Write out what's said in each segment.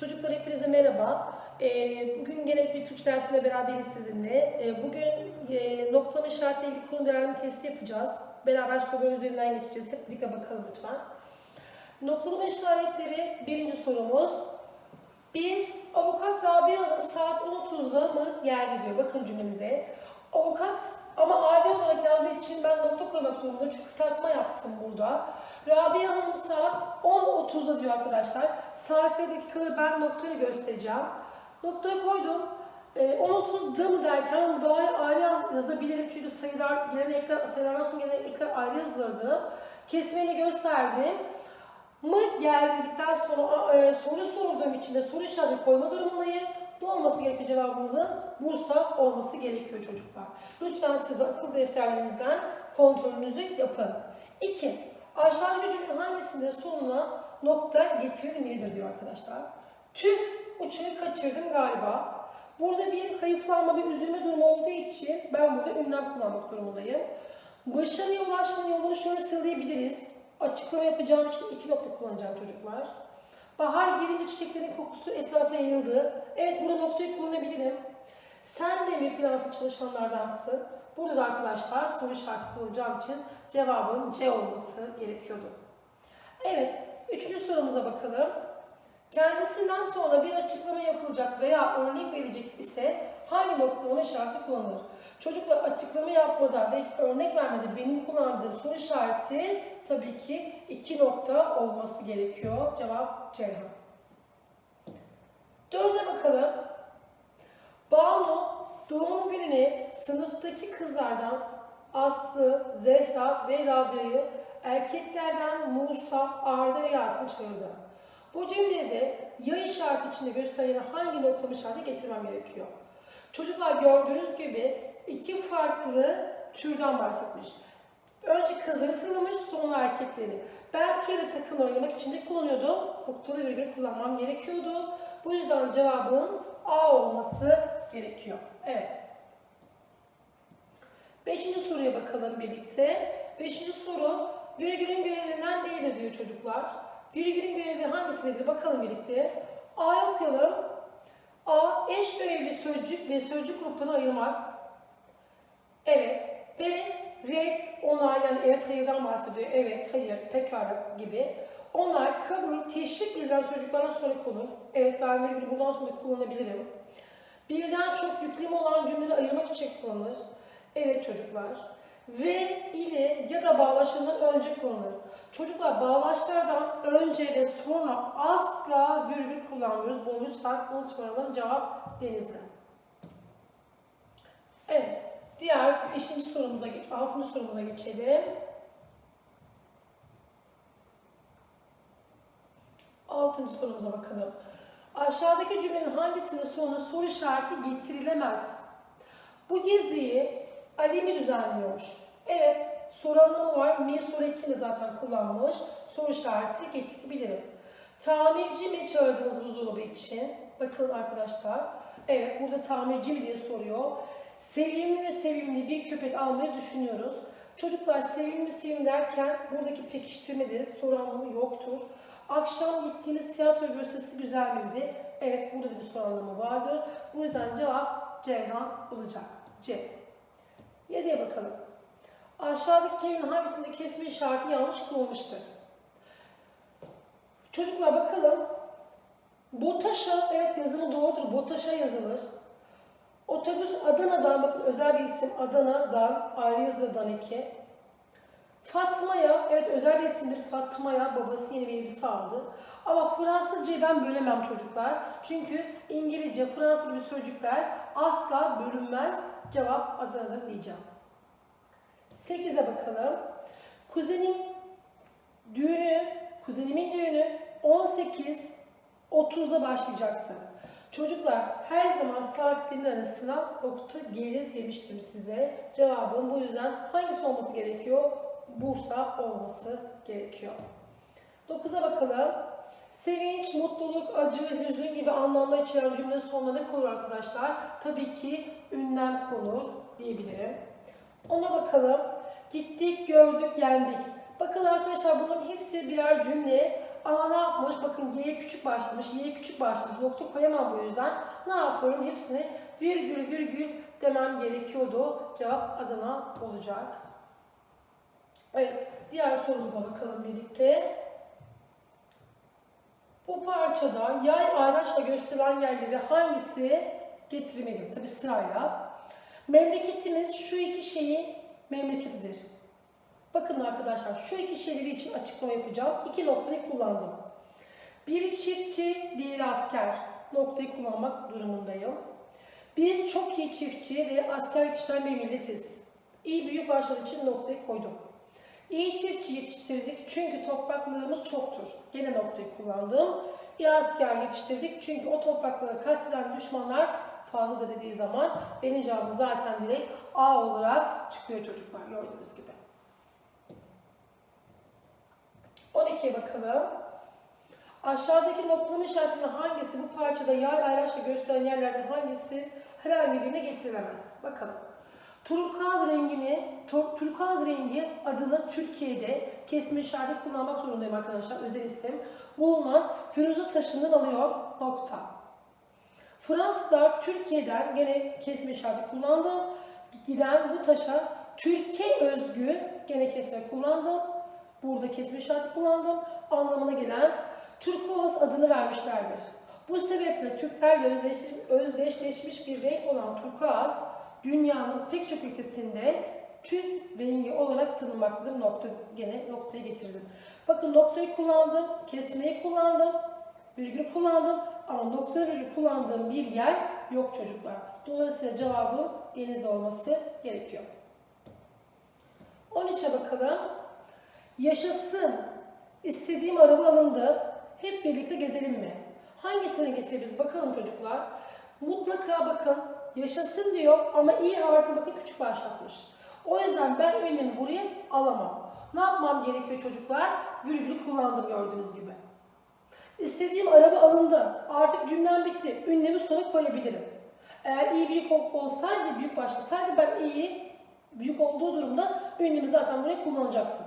Çocuklar hepinize merhaba. Ee, bugün gene bir Türkçe dersinde beraberiz sizinle. Ee, bugün e, noktalama işaretiyle ilgili konu değerlendirme testi yapacağız. Beraber soruların üzerinden geçeceğiz. Hep birlikte bakalım lütfen. Noktalama işaretleri birinci sorumuz. Bir, avukat Rabia Hanım saat 10.30'da mı geldi diyor. Bakın cümlemize. Avukat ama abi olarak yazdığı için ben nokta koymak zorundayım çünkü kısaltma yaptım burada. Rabia Hanım saat 10.30'da diyor arkadaşlar. Saate dakikaları ben noktayı göstereceğim. Noktayı koydum. Ee, 10.30'da mı derken daha ayrı yaz- yazabilirim çünkü sayılar, gelen ekler, sayılardan sonra gelen ekler ayrı yazılırdı. Kesmeni gösterdim mı geldi dedikten sonra e, soru sorduğum için de soru işareti koyma durumundayım. Ne olması gerekiyor cevabımızın? Bursa olması gerekiyor çocuklar. Lütfen siz akıl defterlerinizden kontrolünüzü yapın. 2. Aşağıdaki cümlenin hangisinde sonuna nokta getirilmelidir diyor arkadaşlar. Tüh uçuyu kaçırdım galiba. Burada bir hayıflanma, bir üzülme durumu olduğu için ben burada ünlem kullanmak durumundayım. Başarıya ulaşmanın yolunu şöyle sıralayabiliriz. Açıklama yapacağım için iki nokta kullanacağım çocuklar. Bahar gelince çiçeklerin kokusu etrafa yayıldı. Evet burada noktayı kullanabilirim. Sen de mi plansız çalışanlardansın? Burada da arkadaşlar soru işareti kullanacağım için cevabın C olması gerekiyordu. Evet, üçüncü sorumuza bakalım. Kendisinden sonra bir açıklama yapılacak veya örnek verilecek ise hangi noktalama işareti kullanılır? Çocuklar açıklama yapmada ve örnek vermede benim kullandığım soru işareti tabii ki iki nokta olması gerekiyor. Cevap Ceyhan. Dörde bakalım. Banu doğum gününe sınıftaki kızlardan Aslı, Zehra ve Rabia'yı erkeklerden Musa, Arda ve Yasin çağırdı. Bu cümlede ya işareti içinde gösterilen hangi noktalama işareti getirmem gerekiyor? Çocuklar gördüğünüz gibi iki farklı türden bahsetmiş. Önce kızları sınırlamış, sonra erkekleri. Ben tür ve takım oynamak için de kullanıyordum. Noktalı virgül kullanmam gerekiyordu. Bu yüzden cevabın A olması gerekiyor. Evet. Beşinci soruya bakalım birlikte. Beşinci soru, virgülün görevlerinden değildir diyor çocuklar. Virgülün görevleri hangisidir? Bakalım birlikte. A'yı okuyalım. A. Eş görevli sözcük ve sözcük gruplarını ayırmak. Evet. B. Red, onay yani evet hayırdan bahsediyor. Evet, hayır, pekala gibi. Onlar kabul, teşvik bildiren sözcüklerden sonra konur. Evet ben virgülü bundan sonra kullanabilirim. Birden çok yüklemi olan cümleleri ayırmak için kullanılır. Evet çocuklar. Ve ile ya da bağlaçlarından önce kullanılır. Çocuklar bağlaçlardan önce ve sonra asla virgül kullanmıyoruz. Bunu lütfen unutmayalım. Cevap denizde. Evet. Diğer beşinci sorumuza geç, altıncı sorumuza geçelim. Altıncı sorumuza bakalım. Aşağıdaki cümlenin hangisinin sonuna soru işareti getirilemez? Bu geziyi Ali mi düzenliyormuş? Evet, soru var. Mi soru ekini zaten kullanmış. Soru işareti getirebilirim. Tamirci mi çağırdınız buzdolabı için? Bakın arkadaşlar. Evet, burada tamirci mi diye soruyor. Sevimli ve sevimli bir köpek almayı düşünüyoruz. Çocuklar sevimli sevimli derken buradaki pekiştirmedir. Soru yoktur. Akşam gittiğiniz tiyatro gösterisi güzel miydi? Evet burada da bir soru vardır. Bu yüzden cevap Ceyhan olacak. C. 7'ye bakalım. Aşağıdaki kelimenin hangisinde kesme işareti yanlış kullanılmıştır? Çocuklar bakalım. Botaşa, evet yazımı doğrudur. Botaşa yazılır. Otobüs Adana'dan, bakın özel bir isim Adana'dan, ayrı yazıdan iki. Fatma'ya, evet özel bir isimdir Fatma'ya, babası yeni bir elbise aldı. Ama Fransızcayı ben bölemem çocuklar. Çünkü İngilizce, Fransız gibi sözcükler asla bölünmez. Cevap Adana'dır diyeceğim. 8'e bakalım. Kuzenim düğünü, kuzenimin düğünü 18.30'da başlayacaktı. Çocuklar her zaman saatlerin arasına nokta gelir demiştim size. Cevabın bu yüzden hangisi olması gerekiyor? Bursa olması gerekiyor. 9'a bakalım. Sevinç, mutluluk, acı, hüzün gibi anlamlar içeren cümle sonuna ne konur arkadaşlar? Tabii ki ünlem konur diyebilirim. Ona bakalım. Gittik, gördük, yendik. Bakın arkadaşlar bunların hepsi birer cümle ama ne yapmış? Bakın G'ye küçük başlamış, Y'ye küçük başlamış. Nokta koyamam bu yüzden. Ne yapıyorum? Hepsini virgül virgül demem gerekiyordu. Cevap Adana olacak. Evet, diğer sorumuza bakalım birlikte. Bu parçada yay ayraçla gösterilen yerleri hangisi getirilmelidir? Tabi sırayla. Memleketimiz şu iki şeyin memleketidir. Bakın arkadaşlar şu iki şeyleri için açıklama yapacağım. İki noktayı kullandım. Biri çiftçi, diğeri asker. Noktayı kullanmak durumundayım. Biz çok iyi çiftçi ve asker yetiştiren bir milletiz. İyi büyük başladığı için noktayı koydum. İyi çiftçi yetiştirdik çünkü topraklığımız çoktur. Gene noktayı kullandım. İyi asker yetiştirdik çünkü o toprakları kasteden düşmanlar fazladır dediği zaman benim cevabım zaten direkt A olarak çıkıyor çocuklar gördüğünüz gibi. 12'ye bakalım. Aşağıdaki noktalama işaretinin hangisi bu parçada yay ayraçla gösteren yerlerden hangisi herhangi birine getirilemez? Bakalım. Turkuaz rengini, tur- turkuaz rengi adını Türkiye'de kesme işareti kullanmak zorundayım arkadaşlar. Özel isim. Bulunan Firuze taşından alıyor. Nokta. Fransızlar Türkiye'den gene kesme işareti kullandım. Giden bu taşa Türkiye özgü gene kesme kullandım. Burada kesme işareti kullandım. Anlamına gelen turkuaz adını vermişlerdir. Bu sebeple Türklerle özdeş- özdeşleşmiş bir renk olan turkuaz dünyanın pek çok ülkesinde Türk rengi olarak tanınmaktadır. Nokta gene noktaya getirdim. Bakın noktayı kullandım, kesmeyi kullandım, virgül kullandım ama nokta virgül kullandığım bir yer yok çocuklar. Dolayısıyla cevabın denizde olması gerekiyor. 13'e bakalım. Yaşasın. İstediğim araba alındı. Hep birlikte gezelim mi? Hangisini getirebiliriz? Bakalım çocuklar. Mutlaka bakın yaşasın diyor ama i harfi bakın küçük başlatmış. O yüzden ben ünlemi buraya alamam. Ne yapmam gerekiyor çocuklar? Virgülü kullandım gördüğünüz gibi. İstediğim araba alındı. Artık cümlem bitti. Ünlemi sona koyabilirim. Eğer iyi büyük ol- olsaydı, büyük başlasaydı ben iyi büyük olduğu durumda ünlemi zaten buraya kullanacaktım.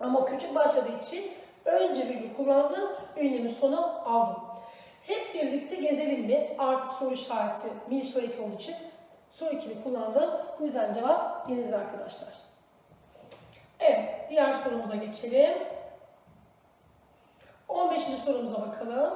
Ama küçük başladığı için önce virgül kullandım, ünlemi sona aldım. Hep birlikte gezelim mi? Artık soru işareti mi soru 2 olduğu için soru 2'ni kullandım. Bu yüzden cevap denizli arkadaşlar. Evet, diğer sorumuza geçelim. 15. sorumuza bakalım.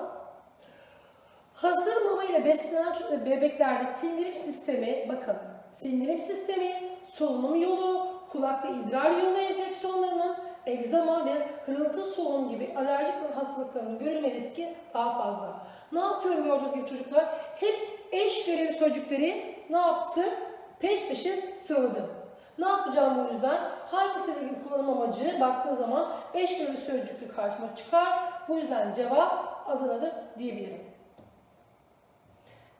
Hazır mama ile beslenen çocuk- bebeklerde sindirim sistemi, bakın sindirim sistemi, solunum yolu, kulak ve idrar yolu enfeksiyonlarının, egzama ve hırıltı solunum gibi alerjik hastalıklarının görülme riski daha fazla. Ne yapıyorum gördüğünüz gibi çocuklar? Hep eş göreli sözcükleri ne yaptı? Peş peşe sıraladım. Ne yapacağım bu yüzden? Hangisi virgül kullanım amacı baktığım zaman eş göreli sözcüklü karşıma çıkar. Bu yüzden cevap Adana'dır diyebilirim.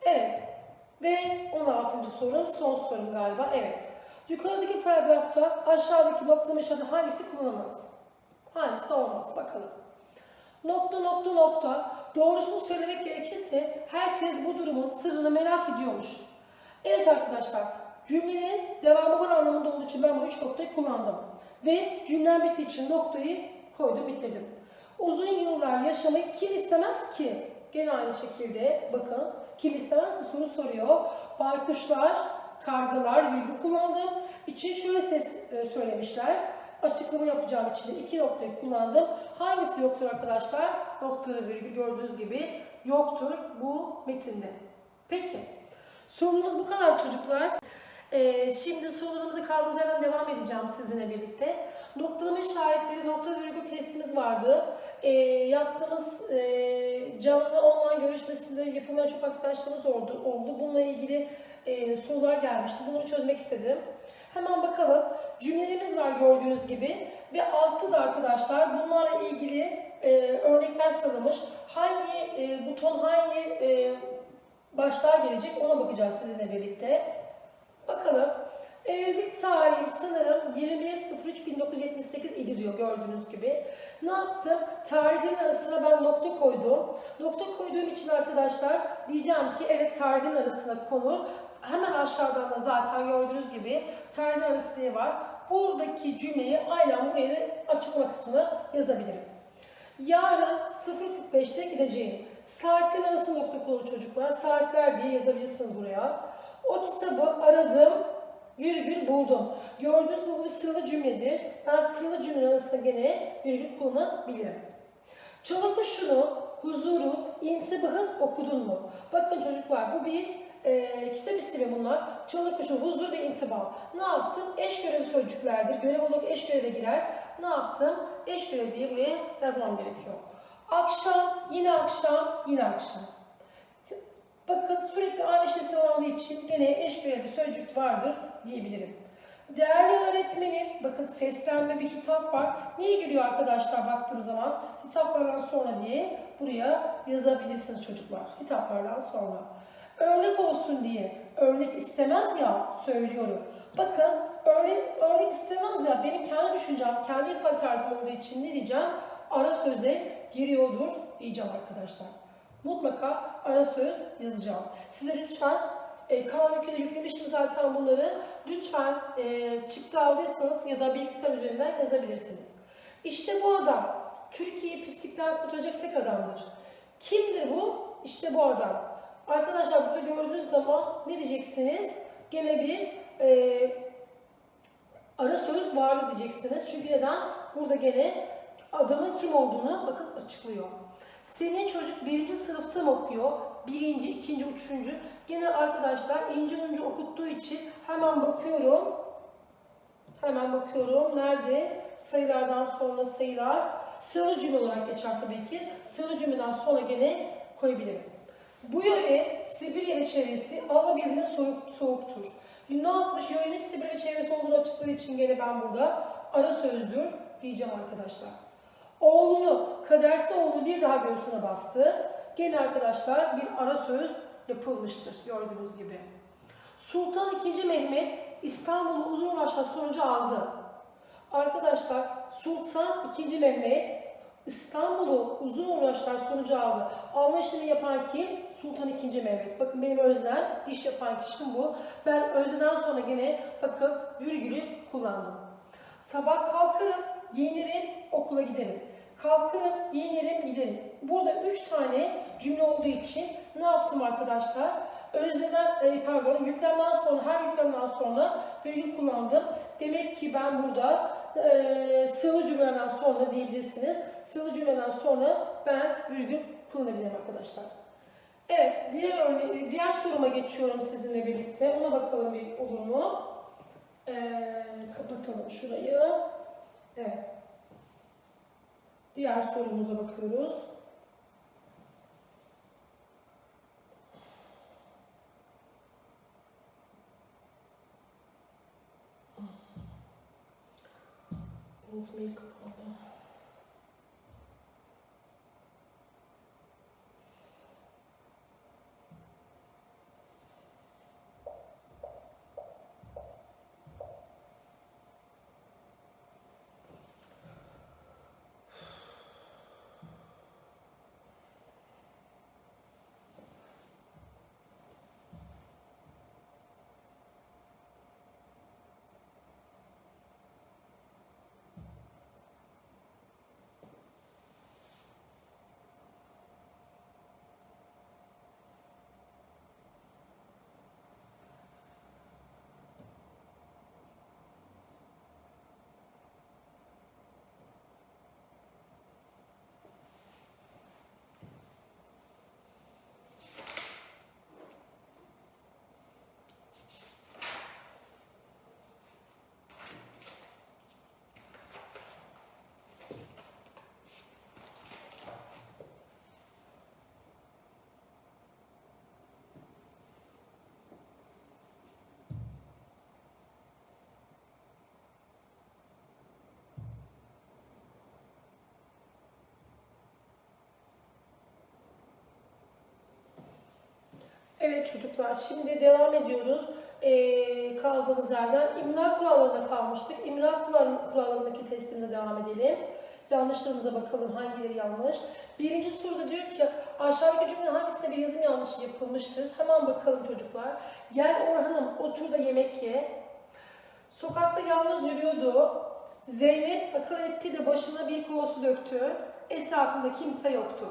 Evet. Ve 16. sorum, son sorum galiba. Evet. Yukarıdaki paragrafta aşağıdaki noktalama işareti hangisi kullanılmaz? Hangisi olmaz? Bakalım. Nokta nokta nokta. Doğrusunu söylemek gerekirse herkes bu durumun sırrını merak ediyormuş. Evet arkadaşlar, cümlenin devamı var anlamında olduğu için ben bu üç noktayı kullandım. Ve cümlem bittiği için noktayı koydum, bitirdim. Uzun yıllar yaşamayı kim istemez ki? Gene aynı şekilde bakın kim istemez ki soru soruyor. Baykuşlar, kargalar, virgül kullandım. İçin şöyle ses e, söylemişler. Açıklama yapacağım için de iki noktayı kullandım. Hangisi yoktur arkadaşlar? Noktalı virgül gördüğünüz gibi yoktur bu metinde. Peki. Sorularımız bu kadar çocuklar. Ee, şimdi sorularımızı kaldığımız yerden devam edeceğim sizinle birlikte. Noktalama işaretleri, nokta virgül testimiz vardı. Ee, yaptığımız e, canlı online görüşmesinde yapılmayan çok arkadaşlarımız oldu. oldu. Bununla ilgili e, sorular gelmişti. Bunları çözmek istedim. Hemen bakalım. Cümlelerimiz var gördüğünüz gibi. Ve altta da arkadaşlar bunlarla ilgili e, örnekler sıralamış. Hangi e, buton, hangi e, başlığa gelecek ona bakacağız sizinle birlikte. Bakalım. Evlilik tarihim sanırım 21.03.1978 idi diyor gördüğünüz gibi. Ne yaptım? Tarihlerin arasına ben nokta koydum. Nokta koyduğum için arkadaşlar diyeceğim ki evet tarihlerin arasına konur. Hemen aşağıdan da zaten gördüğünüz gibi tarihlerin arası diye var. Buradaki cümleyi aynen buraya da açıklama kısmına yazabilirim. Yarın 0.45'te gideceğim. Saatler arası nokta koyun çocuklar. Saatler diye yazabilirsiniz buraya. O kitabı aradım, virgül buldum. Gördüğünüz gibi bu bir sıralı cümledir. Ben sıralı cümle arasında gene virgül kullanabilirim. Çalı kuşunu, huzuru, intibahı okudun mu? Bakın çocuklar bu bir e, kitap ismi bunlar. Çalı kuşu, huzur ve intibah. Ne yaptım? Eş görevi sözcüklerdir. Görev olarak eş göreve girer. Ne yaptım? Eş görev diye buraya yazmam gerekiyor. Akşam, yine akşam, yine akşam. Bakın sürekli aynı şey sıralandığı için gene eş görevli sözcük vardır diyebilirim. Değerli öğretmenim, bakın seslenme bir hitap var. Niye geliyor arkadaşlar baktığım zaman? Hitaplardan sonra diye buraya yazabilirsiniz çocuklar. Hitaplardan sonra. Örnek olsun diye, örnek istemez ya söylüyorum. Bakın örnek, örnek istemez ya benim kendi düşüncem, kendi ifade tarzım olduğu için ne diyeceğim? Ara söze giriyordur diyeceğim arkadaşlar. Mutlaka ara söz yazacağım. Size lütfen e, K12'de yüklemiştim zaten bunları. Lütfen e, çıktı aldıysanız ya da bilgisayar üzerinden yazabilirsiniz. İşte bu adam Türkiye'yi pislikten kurtaracak tek adamdır. Kimdir bu? İşte bu adam. Arkadaşlar burada gördüğünüz zaman ne diyeceksiniz? Gene bir e, ara söz vardı diyeceksiniz. Çünkü neden? Burada gene adamın kim olduğunu bakın açıklıyor. Senin çocuk birinci sınıfta mı okuyor? Birinci, ikinci, üçüncü. Gene arkadaşlar ince ince okuttuğu için hemen bakıyorum. Hemen bakıyorum. Nerede? Sayılardan sonra sayılar. Sıralı cümle olarak geçer tabii ki. Sıralı cümleden sonra gene koyabilirim. Bu yöre Sibirya ve çevresi alabildiğine soğuk, soğuktur. Ne yapmış? Yörenin Sibirya çevresi olduğunu açıkladığı için gene ben burada ara sözdür diyeceğim arkadaşlar. Oğlunu, kadersi oğlunu bir daha göğsüne bastı. Gene arkadaşlar bir ara söz yapılmıştır gördüğünüz gibi. Sultan II. Mehmet İstanbul'u uzun uğraşlar sonucu aldı. Arkadaşlar Sultan II. Mehmet İstanbul'u uzun uğraşlar sonucu aldı. Alma işlemi yapan kim? Sultan II. Mehmet. Bakın benim özlem, iş yapan kişim bu. Ben özleden sonra gene bakın virgülü kullandım. Sabah kalkarım, giyinirim, okula giderim. Kalkarım, giyinirim, giderim. Burada üç tane cümle olduğu için ne yaptım arkadaşlar? Özneden, e, pardon, yüklemden sonra, her yüklemden sonra virgül kullandım. Demek ki ben burada e, sıralı cümleden sonra diyebilirsiniz. Sıralı cümleden sonra ben virgül kullanabilirim arkadaşlar. Evet, diğer, örne- diğer soruma geçiyorum sizinle birlikte. Ona bakalım bir olur mu? Ee, kapatalım şurayı. Evet. Diğer sorumuza bakıyoruz. Of, mail. Evet çocuklar, şimdi devam ediyoruz. Ee, kaldığımız yerden imla kurallarına kalmıştık. İmla kural- kurallarındaki testimize devam edelim. Yanlışlarımıza bakalım hangileri yanlış. Birinci soruda diyor ki aşağıdaki cümlenin hangisinde bir yazım yanlışı yapılmıştır? Hemen bakalım çocuklar. Gel Orhan'ım otur da yemek ye. Sokakta yalnız yürüyordu. Zeynep akıl etti de başına bir kova su döktü. Etrafında kimse yoktu.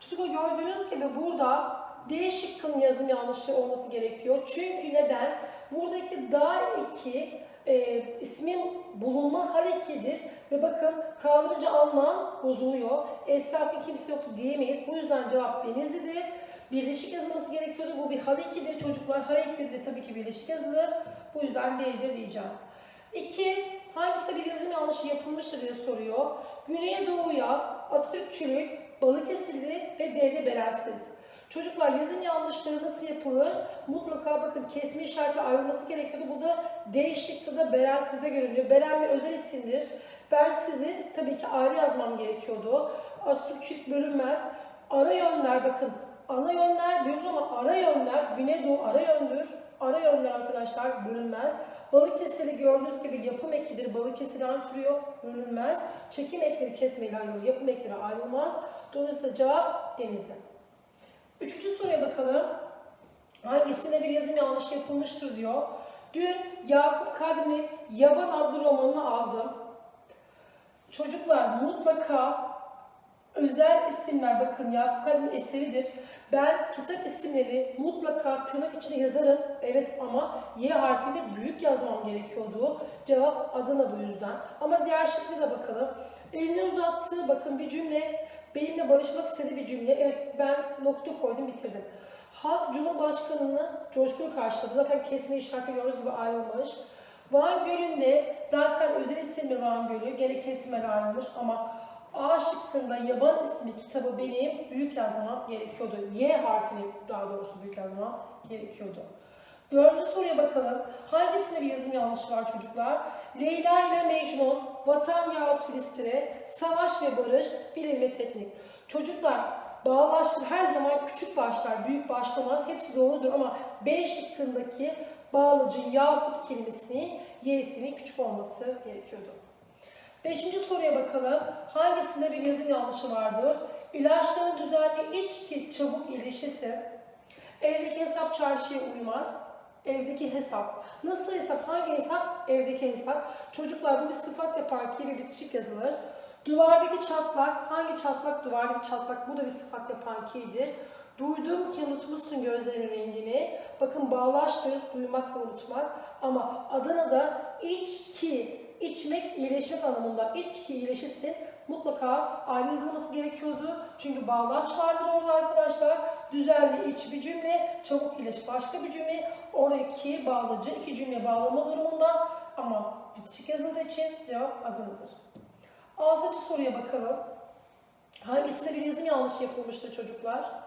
Çocuklar gördüğünüz gibi burada D şıkkının yazım yanlışlığı olması gerekiyor. Çünkü neden? Buradaki da iki e, ismin bulunma harekidir ve bakın kaldırınca anlam bozuluyor. Etrafında kimse yoktu diyemeyiz. Bu yüzden cevap Denizli'dir. Birleşik yazılması gerekiyordu. Bu bir harekidir. Çocuklar harekleri de tabii ki birleşik yazılır. Bu yüzden D'dir diyeceğim. 2. Hangisi bir yazım yanlışı yapılmıştır diye soruyor. Güneydoğu'ya Atatürkçülük, Balıkesirli ve D'de Berensiz. Çocuklar yazım yanlışları nasıl yapılır? Mutlaka bakın kesme işareti ayrılması gerekiyordu. Bu da D şıkkı da Berensiz'de görünüyor. Beren bir özel isimdir. Ben sizi tabii ki ayrı yazmam gerekiyordu. Atatürkçülük bölünmez. Ara yönler bakın. Ana yönler bölünür ama ara yönler Güneydoğu ara yöndür. Ara yönler arkadaşlar bölünmez. Balıkesir'i gördüğünüz gibi yapım ekidir. Balıkesir'den türüyor, bölünmez. Çekim ekleri kesmeyle ayrılır. Yapım ekleri ayrılmaz. Dolayısıyla cevap denizde. Üçüncü soruya bakalım. Hangisinde bir yazım yanlış yapılmıştır diyor. Dün Yakup Kadri'nin Yaban adlı romanını aldım. Çocuklar mutlaka özel isimler bakın Yakup Kadri'nin eseridir. Ben kitap isimleri mutlaka tırnak içine yazarım. Evet ama Y harfini büyük yazmam gerekiyordu. Cevap Adana bu yüzden. Ama diğer şıklara da bakalım. Elini uzattığı bakın bir cümle. Benimle barışmak istediği bir cümle. Evet ben nokta koydum bitirdim. Halk Cumhurbaşkanı'nı coşkulu karşıladı. Zaten kesme işareti gördüğünüz gibi ayrılmış. Van Gölü'nde zaten özel isimli Van Gölü. Gene kesmeler ayrılmış ama A şıkkında yaban ismi kitabı benim büyük yazmam gerekiyordu. Y harfini daha doğrusu büyük yazmam gerekiyordu. Dördüncü soruya bakalım. Hangisinde bir yazım yanlışı var çocuklar? Leyla ile Mecnun, Vatan yahut Filistin'e, Savaş ve Barış, Bilim ve Teknik. Çocuklar bağlaçlar her zaman küçük başlar, büyük başlamaz. Hepsi doğrudur ama B şıkkındaki bağlıcı yahut kelimesinin Y'sinin küçük olması gerekiyordu. Beşinci soruya bakalım. Hangisinde bir yazım yanlışı vardır? İlaçların düzenli içki çabuk iyileşirse evdeki hesap çarşıya uymaz. Evdeki hesap. Nasıl hesap? Hangi hesap? Evdeki hesap. Çocuklar bu bir sıfat yapar ki ve bitişik yazılır. Duvardaki çatlak. Hangi çatlak? Duvardaki çatlak. Bu da bir sıfat yapan ki'dir. Duydum ki unutmuşsun gözlerinin rengini. Bakın bağlaştır, duymak ve unutmak. Ama Adana'da içki, içmek, iyileşmek anlamında içki iyileşirsin mutlaka ayrı yazılması gerekiyordu. Çünkü bağlaç vardır orada arkadaşlar. Düzenli iç bir cümle, çabuk iyileş başka bir cümle. Oradaki bağlacı iki cümle bağlama durumunda ama bitişik yazıldığı için cevap Adana'dır. Altıncı soruya bakalım. Hangisinde bir yazım yanlışı yapılmıştır çocuklar?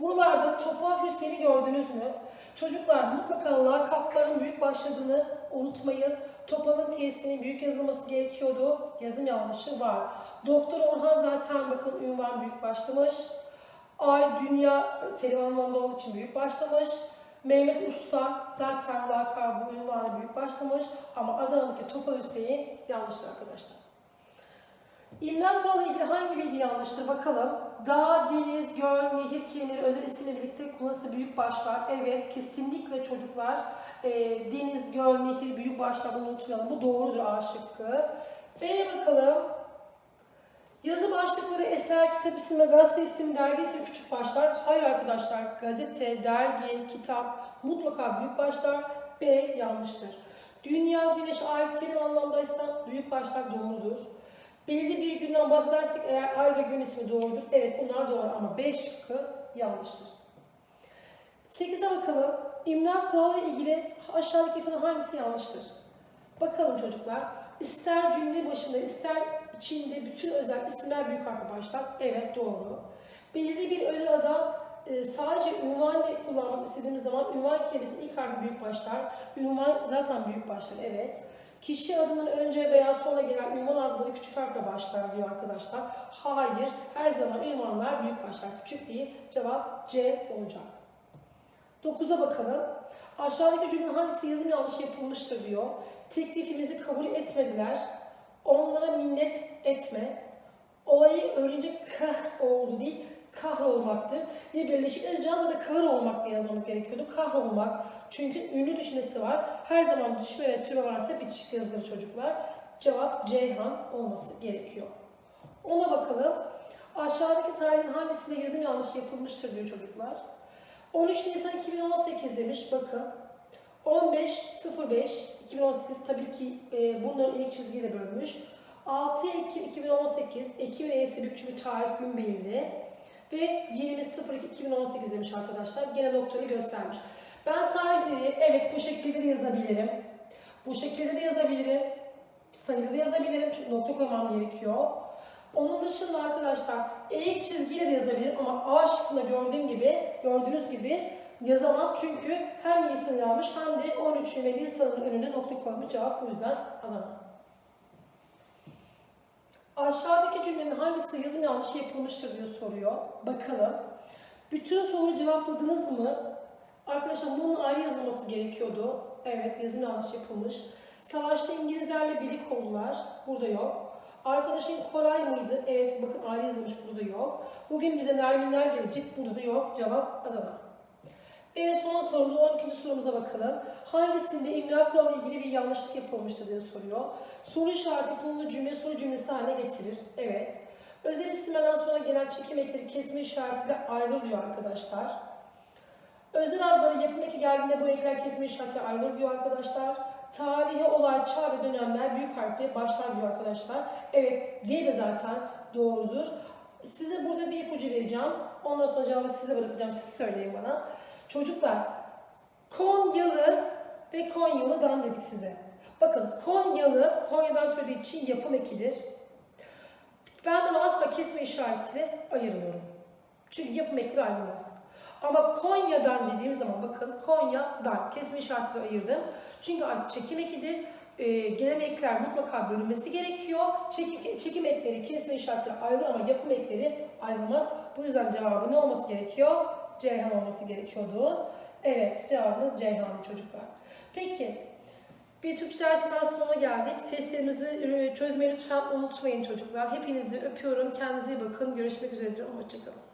Buralarda Topal Hüseyin'i gördünüz mü? Çocuklar mutlaka lakapların büyük başladığını unutmayın. Topal'ın T'sinin büyük yazılması gerekiyordu. Yazım yanlışı var. Doktor Orhan zaten bakın ünvan büyük başlamış. Ay Dünya terim anlamında olduğu için büyük başlamış. Mehmet Usta zaten lakabı ünvanı büyük başlamış. Ama Adana'daki Topal Hüseyin yanlıştır arkadaşlar. İmla kuralı ilgili hangi bilgi yanlıştır bakalım. Dağ, deniz, göl, nehir kelimeleri özel isimle birlikte kullanılırsa büyük başlar. Evet kesinlikle çocuklar e, deniz, göl, nehir büyük başlar bunu unutmayalım. Bu doğrudur A şıkkı. B'ye bakalım. Yazı başlıkları eser, kitap isim ve gazete isim, dergi isim küçük başlar. Hayır arkadaşlar gazete, dergi, kitap mutlaka büyük başlar. B yanlıştır. Dünya, güneş, ay terim anlamdaysa büyük başlar doğrudur. Belli bir günden bahsedersek eğer ay ve gün ismi doğrudur. Evet bunlar doğru ama B şıkkı yanlıştır. 8'e bakalım. İmla kuralı ile ilgili aşağıdaki ifade hangisi yanlıştır? Bakalım çocuklar. İster cümle başında ister içinde bütün özel isimler büyük harfle başlar. Evet doğru. Belirli bir özel ada e, sadece ünvan kullanmak istediğimiz zaman ünvan kelimesinin ilk harfi büyük başlar. Ünvan zaten büyük başlar. Evet. Kişi adının önce veya sonra gelen ünvan adları küçük harfle başlar diyor arkadaşlar. Hayır. Her zaman ünvanlar büyük başlar. Küçük değil. Cevap C olacak. 9'a bakalım. Aşağıdaki cümlenin hangisi yazım yanlışı yapılmıştır diyor. Teklifimizi kabul etmediler. Onlara minnet etme. Olayı öğrenince kah oldu değil, kahrolmaktır. Ne birleşik yazacağız ya da kahır olmak diye yazmamız gerekiyordu. Kahrolmak. Çünkü ünlü düşmesi var. Her zaman düşme ve türe varsa bitişik yazılır çocuklar. Cevap Ceyhan olması gerekiyor. Ona bakalım. Aşağıdaki tarihin hangisinde yazım yanlışı yapılmıştır diyor çocuklar. 13 Nisan 2018 demiş bakın. 15.05 2018 tabii ki e, bunları ilk çizgiyle bölmüş. 6 Ekim 2018 Ekim E'si bir küçük bir tarih gün belirli. Ve 20.02.2018 demiş arkadaşlar. Gene noktaları göstermiş. Ben tarihleri evet bu şekilde de yazabilirim. Bu şekilde de yazabilirim. Sayılı da yazabilirim çünkü nokta koymam gerekiyor. Onun dışında arkadaşlar eğik çizgiyle de yazabilirim ama A şıkkında gördüğüm gibi, gördüğünüz gibi yazamam. Çünkü hem Nisan yazmış hem de 13 ve Nisan'ın önüne nokta koymuş cevap bu yüzden alamam. Aşağıdaki cümlenin hangisi yazım yanlışı yapılmıştır diye soruyor. Bakalım. Bütün soruyu cevapladınız mı? Arkadaşlar bunun ayrı yazılması gerekiyordu. Evet yazım yanlış yapılmış. Savaşta İngilizlerle birlik oldular. Burada yok. Arkadaşın Koray mıydı? Evet bakın ayrı yazılmış burada da yok. Bugün bize Nerminler gelecek. Burada da yok. Cevap Adana. Ve son sorumuz 12. sorumuza bakalım. Hangisinde imla kuralı ilgili bir yanlışlık yapılmıştır diye soruyor. Soru işareti konulu cümle soru cümlesi haline getirir. Evet. Özel isimlerden sonra gelen çekim ekleri kesme işaretiyle ayrılır diyor arkadaşlar. Özel adları yapım eki geldiğinde bu ekler kesme işaretiyle ayrılır diyor arkadaşlar. Tarihi, olay, çağ ve dönemler büyük harfle başlar diyor arkadaşlar. Evet, D de zaten doğrudur. Size burada bir ipucu vereceğim. Ondan sonra cevabı size bırakacağım. Siz söyleyin bana. Çocuklar, Konyalı ve Konyalı'dan dedik size. Bakın Konyalı, Konya'dan türediği için yapım ekidir. Ben bunu asla kesme işaretiyle ayırmıyorum. Çünkü yapım ekleri ayrılmaz. Ama Konya'dan dediğim zaman bakın Konya'dan kesme işaretiyle ayırdım. Çünkü artık çekim ekidir. Ee, gelen ekler mutlaka bölünmesi gerekiyor. Çekim, çekim ekleri kesme işaretiyle ayrılır ama yapım ekleri ayrılmaz. Bu yüzden cevabı ne olması gerekiyor? Ceyhan olması gerekiyordu. Evet cevabımız Ceyhan'dı çocuklar. Peki bir Türkçe dersinden sonuna geldik. Testlerimizi e, çözmeyi lütfen unutmayın çocuklar. Hepinizi öpüyorum. Kendinize iyi bakın. Görüşmek üzere. Hoşçakalın.